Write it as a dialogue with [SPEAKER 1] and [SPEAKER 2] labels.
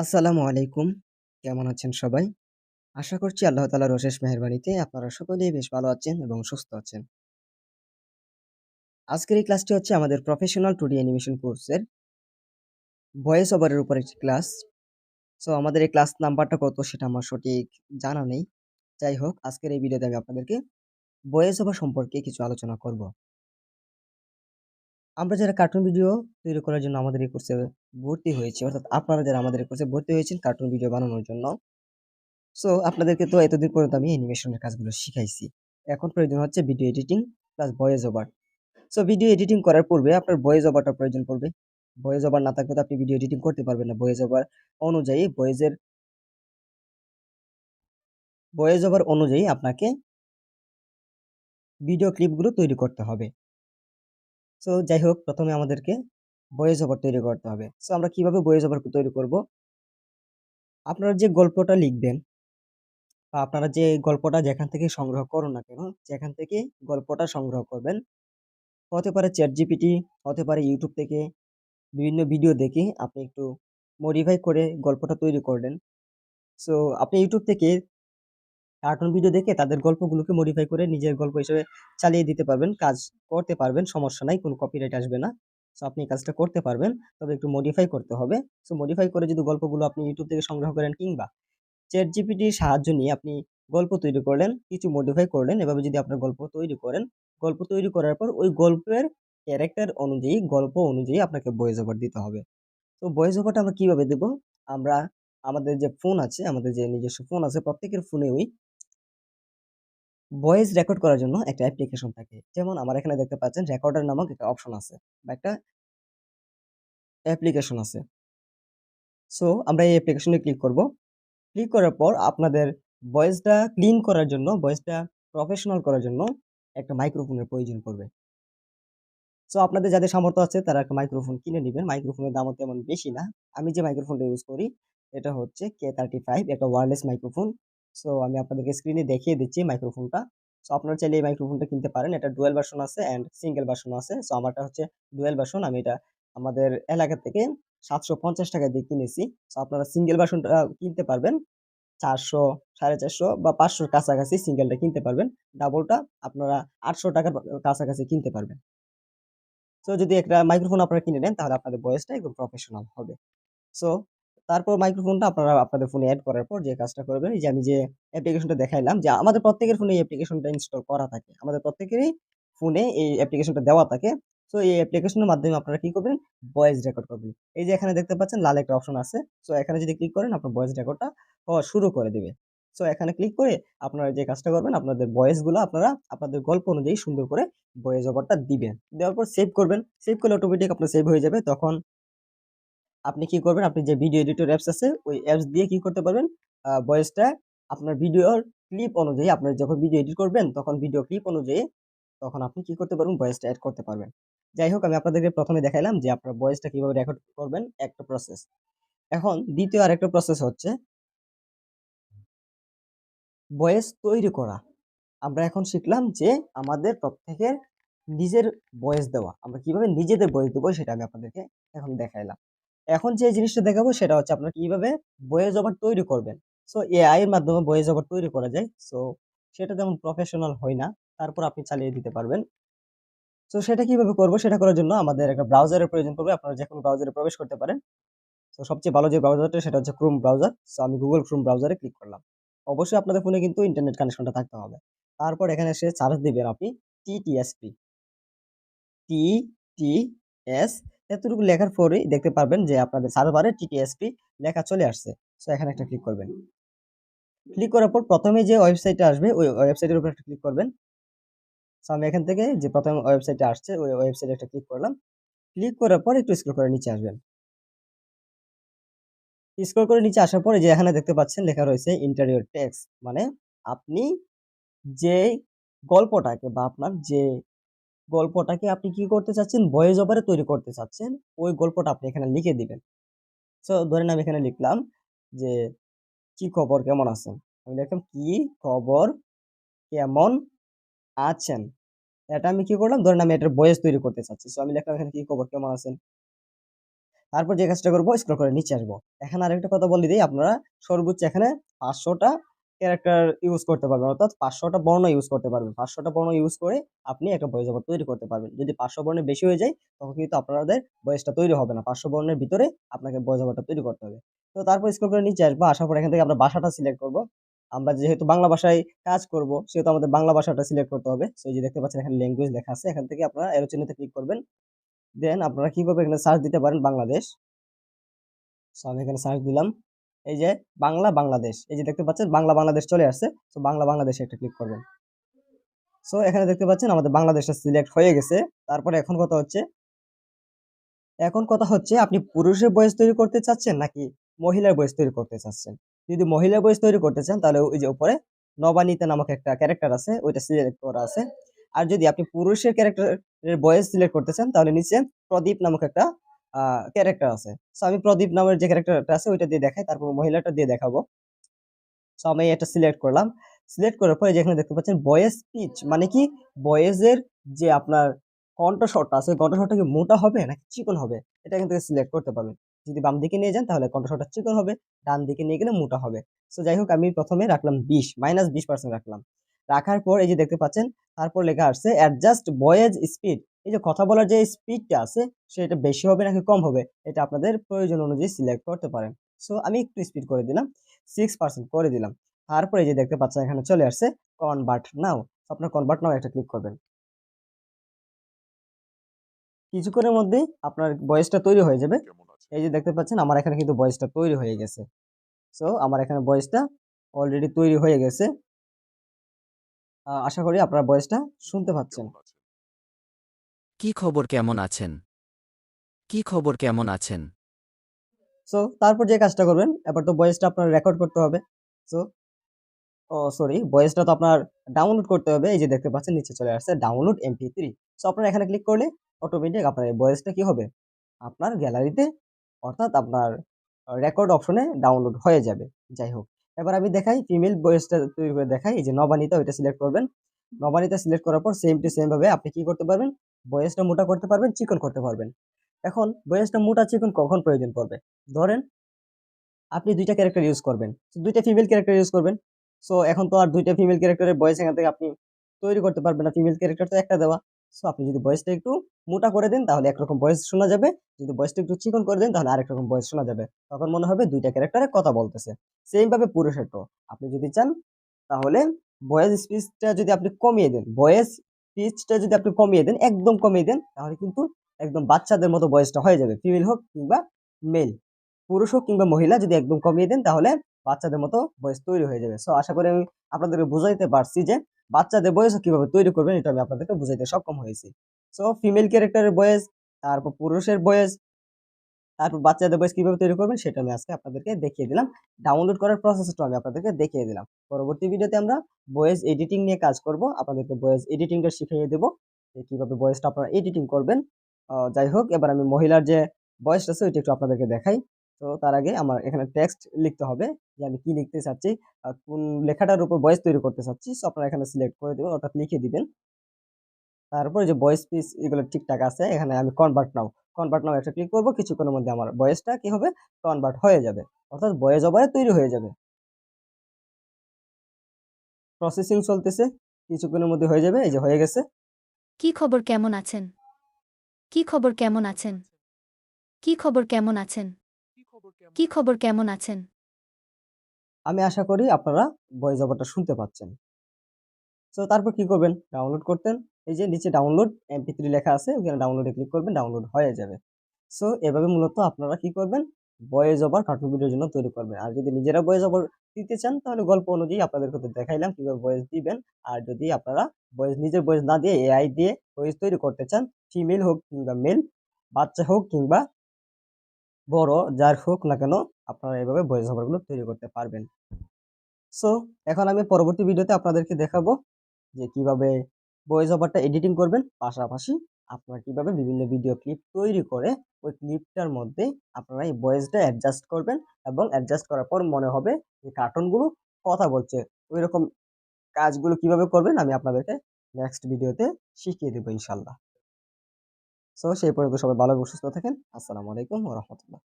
[SPEAKER 1] আসসালামু আলাইকুম। কেমন আছেন সবাই? আশা করছি আল্লাহ তাআলার অশেষ মেহেরবানিতে আপনারা সকলেই বেশ ভালো আছেন এবং সুস্থ আছেন। আজকের এই ক্লাসটি হচ্ছে আমাদের প্রফেশনাল 2D অ্যানিমেশন কোর্সের ভয়েস ওভারের উপর একটি ক্লাস। সো আমাদের এই ক্লাস নাম্বারটা কত সেটা আমার সঠিক জানা নেই। যাই হোক, আজকের এই ভিডিওতে আমি আপনাদেরকে ভয়েস ওভার সম্পর্কে কিছু আলোচনা করব। আমরা যারা কার্টুন ভিডিও তৈরি করার জন্য আমাদের এই কোর্সে ভর্তি হয়েছি, অর্থাৎ আপনারা যারা আমাদের কোর্সে ভর্তি হয়েছেন কার্টুন ভিডিও বানানোর জন্য। সো আপনাদেরকে তো এতদিন পর্যন্ত আমি অ্যানিমেশনের কাজগুলো শিখাইছি। এখন প্রয়োজন হচ্ছে video editing plus voice over. So video editing করার পূর্বে আপনার ভয়েস ওভারটা প্রয়োজন পড়বে। ভয়েস ওভার না থাকলে তো আপনি ভিডিও এডিটিং করতে পারবেন না। ভয়েস ওভার অনুযায়ী ভয়েসের ভয়েস ওভার অনুযায়ী আপনাকে ভিডিও ক্লিপগুলো তৈরি করতে হবে। সো যাই হোক প্রথমে আমাদেরকে ভয়েস ওভার তৈরি করতে হবে। সো আমরা কীভাবে ভয়েস ওভার তৈরি করব? আপনারা যে গল্পটা লিখবেন বা আপনারা যে গল্পটা যেখান থেকে সংগ্রহ করুন না কেন, যেখান থেকে গল্পটা সংগ্রহ করবেন, হতে পারে চ্যাট জিপিটি হতে পারে ইউটিউব থেকে বিভিন্ন ভিডিও দেখে আপনি একটু মডিফাই করে গল্পটা তৈরি করলেন। সো আপনি ইউটিউব থেকে কার্টুন ভিডিও দেখে তাদের গল্পগুলোকে মডিফাই করে নিজের গল্প হিসেবে চালিয়ে দিতে পারবেন। কাজ করতে পারবেন, সমস্যা নাই। কোনো কপিরাইট আসবে না। সো আপনি কাজটা করতে পারবেন। তবে একটু মডিফাই করতে হবে। সো মডিফাই করে যদি গল্পগুলো আপনি ইউটিউব থেকে সংগ্রহ করেন কিংবা ChatGPT জিপিটির সাহায্য নিয়ে আপনি গল্প তৈরি করলেন, কিছু মডিফাই করলেন। এভাবে যদি আপনার গল্প তৈরি করেন, গল্প তৈরি করার পর ওই গল্পের ক্যারেক্টার অনুযায়ী, গল্প অনুযায়ী আপনাকে ভয়েস ওভার দিতে হবে। তো ভয়েস ওভারটা আমরা কীভাবে দেব? আমরা আমাদের যে ফোন আছে, আমাদের যে নিজস্ব ফোন আছে প্রত্যেকের ফোনেই ভয়েস রেকর্ড করার জন্য একটা অ্যাপ্লিকেশন থাকে। যেমন আমার এখানে দেখতে পাচ্ছেন রেকর্ডার নামক একটা অপশন আছে বা একটা অ্যাপ্লিকেশন আছে। সো আমরা এই অ্যাপ্লিকেশনে ক্লিক করব। ক্লিক করার পর আপনাদের ভয়েসটা ক্লিন করার জন্য, ভয়েসটা প্রফেশনাল করার জন্য একটা মাইক্রোফোনের প্রয়োজন পড়বে। সো আপনাদের যাদের সামর্থ্য আছে তারা একটা মাইক্রোফোন কিনে নিবেন। মাইক্রোফোনের দামও তেমন বেশি না। আমি যে মাইক্রোফোনটা ইউজ করি এটা হচ্ছে K35 একটা ওয়্যারলেস মাইক্রোফোন। সো আমি আপনাদেরকে স্ক্রিনে দেখিয়ে দিচ্ছি মাইক্রোফোনটা। সো আপনারা চাইলে এই মাইক্রোফোনটা কিনতে পারেন। এটা ডুয়াল ভার্সন আছে অ্যান্ড সিঙ্গেল ভার্সন আছে। সো আমারটা হচ্ছে ডুয়াল ভার্সন। আমি এটা আমাদের এলাকা থেকে ৳৭৫০ দিয়ে কিনেছি। সো আপনারা সিঙ্গেল ভার্সনটা কিনতে পারবেন। ৪০০, ৪৫০ বা ৫০০ র কাছাকাছি সিঙ্গেলটা কিনতে পারবেন। ডাবলটা আপনারা ৳৮০০ র কাছাকাছি কিনতে পারবেন। সো যদি একটা মাইক্রোফোন আপনারা কিনে নেন তাহলে আপনাদের ভয়েসটা একদম প্রফেশনাল হবে। সো তারপর মাইক্রোফোনটা আপনারা আপনাদের ফোনে এড করার পর যে কাজটা করবেন, এই যে আমি যে অ্যাপ্লিকেশনটা দেখাইলাম যে আমাদের প্রত্যেকের ফোনে এই অ্যাপ্লিকেশনটা ইনস্টল করা থাকে। আমাদের প্রত্যেকেরই ফোনে এই অ্যাপ্লিকেশনটা দেওয়া থাকে। সো এই অ্যাপ্লিকেশনের মাধ্যমে আপনারা কি করবেন? ভয়েস রেকর্ড করবেন। এই যে এখানে দেখতে পাচ্ছেন লাল একটা অপশন আছে। সো এখানে যদি ক্লিক করেন, আপনার ভয়েস রেকর্ডটা হওয়া শুরু করে দেবে সো এখানে ক্লিক করে আপনারা যে কাজটা করবেন, আপনাদের ভয়েসগুলো আপনারা আপনাদের গল্প অনুযায়ী সুন্দর করে ভয়েস ওভারটা দিবেন। দেওয়ার পর সেভ করবেন। সেভ করলে অটোমেটিক আপনার সেভ হয়ে যাবে। তখন আপনি কি করবেন? আপনি যে ভিডিও এডিটর অ্যাপস আছে, ওই অ্যাপস দিয়ে কি করতে পারবেন? ভয়েসটা আপনার ভিডিওর ক্লিপ অনুযায়ী আপনার যখন ভিডিও এডিট করবেন, তখন ভিডিও ক্লিপ অনুযায়ী তখন আপনি কি করতে পারবেন? ভয়েসটা অ্যাড করতে পারবেন। যাই হোক, আমি আপনাদেরকে প্রথমে দেখাইলাম যে আপনার ভয়েসটা কীভাবে রেকর্ড করবেন, একটা প্রসেস। এখন দ্বিতীয় আরেকটা প্রসেস হচ্ছে ভয়েস তৈরি করা। আমরা এখন শিখলাম যে আমাদের প্রত্যেকের নিজের ভয়েস দেওয়া। আমরা কীভাবে নিজেদের ভয়েস দেবো সেটা আমি আপনাদেরকে এখন দেখাইলাম। এখন যে জিনিসটা দেখাবো সেটা হচ্ছে আপনারা কীভাবে ভয়েস ওভার তৈরি করবেন। সো এআই এর মাধ্যমে ভয়েস ওভার তৈরি করা যায়। সো সেটা তেমন প্রফেশনাল হয় না। তারপর আপনি চালিয়ে দিতে পারবেন। সো সেটা কীভাবে করব? সেটা করার জন্য আমাদের একটা ব্রাউজারের প্রয়োজন পড়বে। আপনারা যে কোনো ব্রাউজারে প্রবেশ করতে পারেন। সো সবচেয়ে ভালো যে ব্রাউজারটা সেটা হচ্ছে Chrome ব্রাউজার। সো আমি গুগল Chrome ব্রাউজারে ক্লিক করলাম। অবশ্যই আপনাদের ফোনে কিন্তু ইন্টারনেট কানেকশনটা থাকতে হবে। তারপর এখানে এসে সার্চ দিবেন আপনি TTSP TTS এতটুকু লেখার পরেই দেখতে পারবেন যে আপনাদের সার্ভারে TTSP লেখা চলে আসছে। সো এখানে একটা ক্লিক করবেন। ক্লিক করার পর প্রথমে যে ওয়েবসাইটটা আসবে, ওই ওয়েবসাইটের উপর একটা ক্লিক করবেন। সো আমি এখান থেকে যে প্রথম ওয়েবসাইটটা আসছে, ওই ওয়েবসাইটে একটা ক্লিক করলাম। ক্লিক করার পর একটু স্ক্রল করে নিচে আসবেন। স্ক্রল করে নিচে আসার পরে যে এখানে দেখতে পাচ্ছেন, লেখা রয়েছে ইন্টেরিয়র টেক্সট মানে আপনি যে গল্পটাকে বা আপনার যে গল্পটাকে আপনি কি করতে চাচ্ছেন ভয়েস ওভারে তৈরি করতে চাচ্ছেন ওই গল্পটা আপনি এখানে লিখে দিবেন। সো ধরেন আমি এখানে লিখলাম যে, কি খবর কেমন আছেন? আমি লিখলাম, কি খবর কেমন আছেন? এটা আমি কি করলাম ধরেন আমি এটার ভয়েস তৈরি করতে চাচ্ছি। সো আমি লিখলাম এখানে, কি খবর কেমন আছেন? তারপর যে কাজটা করব স্ক্রল করে নিচে আসব এখানে আরেকটা কথা বলে দিই, আপনারা সর্বোচ্চ এখানে পাঁচশোটা ক্যারেক্টার ইউজ করতে পারবেন। অর্থাৎ পাঁচশোটা বর্ণ ইউজ করতে পারবেন। পাঁচশোটা বর্ণ ইউজ করে আপনি একটা ভয়েস ওভার তৈরি করতে পারবেন। যদি পাঁচশো বর্ণের বেশি হয়ে যায়, তখন কিন্তু আপনাদের ভয়েসটা তৈরি হবে না। পাঁচশো বর্ণের ভিতরে আপনাকে ভয়েস ওভারটা তৈরি করতে হবে। তো তারপর স্ক্রল করে নিচে আসব। আসার পর এখান থেকে আমরা ভাষাটা সিলেক্ট করব। আমরা যেহেতু বাংলা ভাষায় কাজ করব, সেহেতু আমাদের বাংলা ভাষাটা সিলেক্ট করতে হবে। সেই যে দেখতে পাচ্ছেন, এখানে ল্যাঙ্গুয়েজ লেখা আছে। এখান থেকে আপনারা এরো চিহ্নতে ক্লিক করবেন। দেন আপনারা কি করবেন? এখানে সার্চ দিতে পারেন বাংলাদেশ। সো আমি এখানে সার্চ দিলাম। এই যে বাংলা বাংলাদেশ, এই যে দেখতে পাচ্ছেন বাংলা বাংলাদেশ চলে আসছে তো বাংলা বাংলাদেশে একটা ক্লিক করবেন। সো এখানে দেখতে পাচ্ছেন আমাদের বাংলাদেশটা সিলেক্ট হয়ে গেছে, তারপরে এখন কথা হচ্ছে, এখন কথা হচ্ছে আপনি পুরুষের বয়স তৈরি করতে চাচ্ছেন নাকি মহিলার বয়স তৈরি করতে চাচ্ছেন? যদি মহিলার বয়স তৈরি করতে চান তাহলে ওই যে উপরে নবানিতা নামক একটা ক্যারেক্টার আছে, ওইটা সিলেক্ট করা আছে। আর যদি আপনি পুরুষের ক্যারেক্টারের বয়স সিলেক্ট করতে চান তাহলে নিচে প্রদীপ নামক একটা ক্যারেক্টার আছে। সো আমি প্রদীপ নামের যে ক্যারেক্টারটা আছে, ওইটা দিয়ে দেখাই, তারপর মহিলাটা দিয়ে দেখাবো। সো আমি এটা সিলেক্ট করলাম। সিলেক্ট করার পরে যেখানে দেখতে পাচ্ছেন বয়েস পিচ মানে কি? বয়েজের যে আপনার কণ্ঠস্বরটা আছে কণ্ঠস্বরটা কি মোটা হবে নাকি চিকন হবে? এটা এখান থেকে সিলেক্ট করতে পারবেন। যদি বাম দিকে নিয়ে যান, তাহলে কণ্ঠস্বরটা চিকন হবে, ডান দিকে নিয়ে গেলে মোটা হবে। সো যাই হোক, আমি প্রথমে রাখলাম বিশ মাইনাস বিশ পার্সেন্ট রাখলাম। রাখার পর এই যে দেখতে পাচ্ছেন, তারপর লেখা আসছে অ্যাডজাস্ট বয়েজ স্পিড এই যে কথা বলার যে স্পিডটা আছে সেটা বেশি হবে নাকি কম হবে এটা আপনাদের প্রয়োজন অনুযায়ী সিলেক্ট করতে পারেন। সো আমি একটু স্পিড করে দিলাম সিক্স পার্সেন্ট করে দিলাম। তারপরে যে দেখতে পাচ্ছেন এখানে চলে আসছে কনভার্ট নাও আপনার কনভার্ট নাও একটা ক্লিক করবেন। কিছুক্ষণের মধ্যেই আপনার বয়েসটা তৈরি হয়ে যাবে। এই যে দেখতে পাচ্ছেন আমার এখানে কিন্তু বয়েসটা তৈরি হয়ে গেছে। সো আমার এখানে বয়েসটা অলরেডি তৈরি হয়ে গেছে। আশা করি আপনার বয়েসটা শুনতে পাচ্ছেন।
[SPEAKER 2] কি খবর কেমন আছেন? কি খবর কেমন আছেন?
[SPEAKER 1] সো তারপর যে কাজটা করবেন, এবার তো ভয়েসটা আপনার রেকর্ড করতে হবে। সো ও সরি ভয়েসটা তো আপনার ডাউনলোড করতে হবে। এই যে দেখতে পাচ্ছেন, নিচে চলে আসছে ডাউনলোড এমপি থ্রি সো আপনার এখানে ক্লিক করলে অটোমেটিক আপনার এই ভয়েসটা কি হবে? আপনার গ্যালারিতে অর্থাৎ আপনার রেকর্ড অপশনে ডাউনলোড হয়ে যাবে। যাই হোক, এবার আমি দেখাই ফিমেল ভয়েসটা তৈরি করে দেখাই। এই যে নবানিতা, ওইটা সিলেক্ট করবেন। নবানিতা সিলেক্ট করার পর সেম টু সেম ভাবে আপনি কি করতে পারবেন? ভয়েসটা মোটা করতে পারবেন, চিকন করতে পারবেন। এখন ভয়েসটা মোটা, চিকন কখন প্রয়োজন পড়বে? ধরেন আপনি দুইটা ক্যারেক্টার ইউজ করবেন। দুইটা ফিমেল ক্যারেক্টার ইউজ করবেন। সো এখন তো আর দুইটা ফিমেল ক্যারেক্টারের বয়স এখান থেকে আপনি তৈরি করতে পারবেন না। ফিমেল ক্যারেক্টার তো একটা দেওয়া। সো আপনি যদি বয়সটা একটু মোটা করে দেন, তাহলে একরকম বয়স শোনা যাবে। যদি বয়সটা একটু চিকন করে দেন, তাহলে আরেক রকম ভয়েস শোনা যাবে। তখন মনে হবে দুইটা ক্যারেক্টারে কথা বলতেছে। সেম ভাবে পুরুষেরটাও আপনি যদি চান, তাহলে ভয়েস স্পিচটা যদি আপনি কমিয়ে দেন ভয়েস স্পিচটা যদি আপনি কমিয়ে দেন, একদম কমিয়ে দেন, তাহলে কিন্তু একদম বাচ্চাদের মতো বয়সটা হয়ে যাবে। ফিমেল হোক কিংবা মেল পুরুষ হোক কিংবা মহিলা যদি একদম কমিয়ে দেন, তাহলে বাচ্চাদের মতো বয়স তৈরি হয়ে যাবে। সো আশা করি আমি আপনাদেরকে বুঝাইতে পারছি যে বাচ্চাদের বয়স কীভাবে তৈরি করবেন, এটা আমি আপনাদেরকে বুঝাইতে সক্ষম হয়েছি। সো ফিমেল ক্যারেক্টারের বয়স, তারপর পুরুষের বয়স তারপর বাচ্চাদের বয়স কীভাবে তৈরি করবেন সেটা আমি আজকে আপনাদেরকে দেখিয়ে দিলাম। ডাউনলোড করার প্রসেসটা আমি আপনাদেরকে দেখিয়ে দিলাম। পরবর্তী ভিডিওতে আমরা বয়েস এডিটিং নিয়ে কাজ করব। আপনাদেরকে বয়েস এডিটিংটা শিখিয়ে দেবো যে কীভাবে ভয়েসটা আপনারা এডিটিং করবেন। যাই হোক, এবার আমি মহিলার যে ভয়েসটা আছে, ওইটা একটু আপনাদেরকে দেখাই। তো তার আগে আমার এখানে টেক্সট লিখতে হবে যে আমি কি লিখতে চাচ্ছি কোন লেখাটার উপর বয়েস তৈরি করতে চাচ্ছি। সো আপনারা এখানে সিলেক্ট করে দেবেন, অর্থাৎ লিখে দিবেন। তারপর যে ভয়েস পিস এগুলো ঠিকঠাক আছে এখানে আমি কনভার্ট নাও। কনভার্ট নাও একটা ক্লিক করব কিছুক্ষণের মধ্যে আমার ভয়েসটা কি হবে? কনভার্ট হয়ে যাবে। অর্থাৎ ভয়েস ওভারে তৈরি হয়ে যাবে। প্রসেসিং চলতেছে কিছুক্ষণের মধ্যে হয়ে যাবে এই যে হয়ে গেছে।
[SPEAKER 3] কি খবর কেমন আছেন? কি খবর কেমন আছেন? কি খবর কেমন আছেন? কি খবর কেমন আছেন?
[SPEAKER 1] আমি আশা করি আপনারা ভয়েস ওভারটা শুনতে পাচ্ছেন। তো তারপর কি করবেন? ডাউনলোড করতেন। এই যে নিচে ডাউনলোড এমপি থ্রি লেখা আছে, ওখানে ডাউনলোডে ক্লিক করবেন ডাউনলোড হয়ে যাবে। সো এভাবে মূলত আপনারা কি করবেন? ভয়েস ওভার কার্টুন ভিডিওর জন্য তৈরি করবেন। আর যদি নিজেরা ভয়েস ওভার দিতে চান, তাহলে গল্প অনুযায়ী আপনাদের তো দেখাইলাম কীভাবে ভয়েস দিবেন। আর যদি আপনারা ভয়েস নিজের ভয়েস না দিয়ে এআই দিয়ে ভয়েস তৈরি করতে চান ফিমেল হোক কিংবা মেল বাচ্চা হোক কিংবা বড়, যার হোক না কেন, আপনারা এভাবে ভয়েস ওভারগুলো তৈরি করতে পারবেন। সো এখন আমি পরবর্তী ভিডিওতে আপনাদেরকে দেখাবো যে কীভাবে ভয়েস ওভারটা এডিটিং করবেন, পাশাপাশি আপনারা কীভাবে বিভিন্ন ভিডিও ক্লিপ তৈরি করে ওই ক্লিপটার মধ্যে আপনারা এই ভয়েসটা অ্যাডজাস্ট করবেন এবং অ্যাডজাস্ট করার পর মনে হবে যে কার্টুনগুলো কথা বলছে। ওই রকম কাজগুলো কীভাবে করবেন আমি আপনাদেরকে নেক্সট ভিডিওতে শিখিয়ে দেবো ইনশাল্লাহ। সো সেই পর্যন্ত সবাই ভালো এবং সুস্থ থাকেন। আসসালামু আলাইকুম ওয়া রাহমাতুল্লাহ।